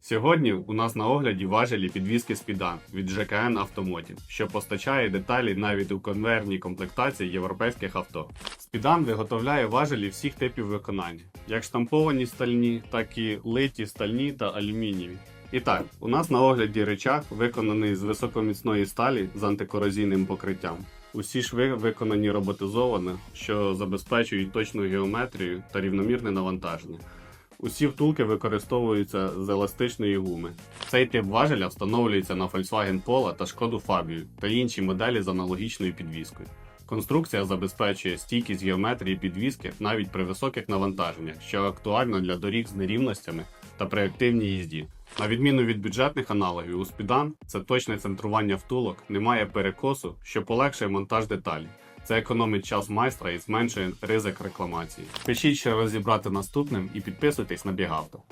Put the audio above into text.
Сьогодні у нас на огляді важелі підвіски Спідан від ЖКН Автомотів, що постачає деталі навіть у конвейерній комплектації європейських авто. Спідан виготовляє важелі всіх типів виконання, як штамповані стальні, так і литі стальні та алюмінієві. І так, у нас на огляді речах виконаний з високоміцної сталі з антикорозійним покриттям. Усі шви виконані роботизовано, що забезпечують точну геометрію та рівномірне навантаження. Усі втулки використовуються з еластичної гуми. Цей тип важеля встановлюється на Volkswagen Polo та Шкоду Fabia та інші моделі з аналогічною підвіскою. Конструкція забезпечує стійкість геометрії підвіски навіть при високих навантаженнях, що актуально для доріг з нерівностями та при активній їзді. На відміну від бюджетних аналогів, у Спідан це точне центрування втулок, немає перекосу, що полегшує монтаж деталі. Це економить час майстра і зменшує ризик рекламації. Пишіть, що розібрати наступним і підписуйтесь на Бігавто.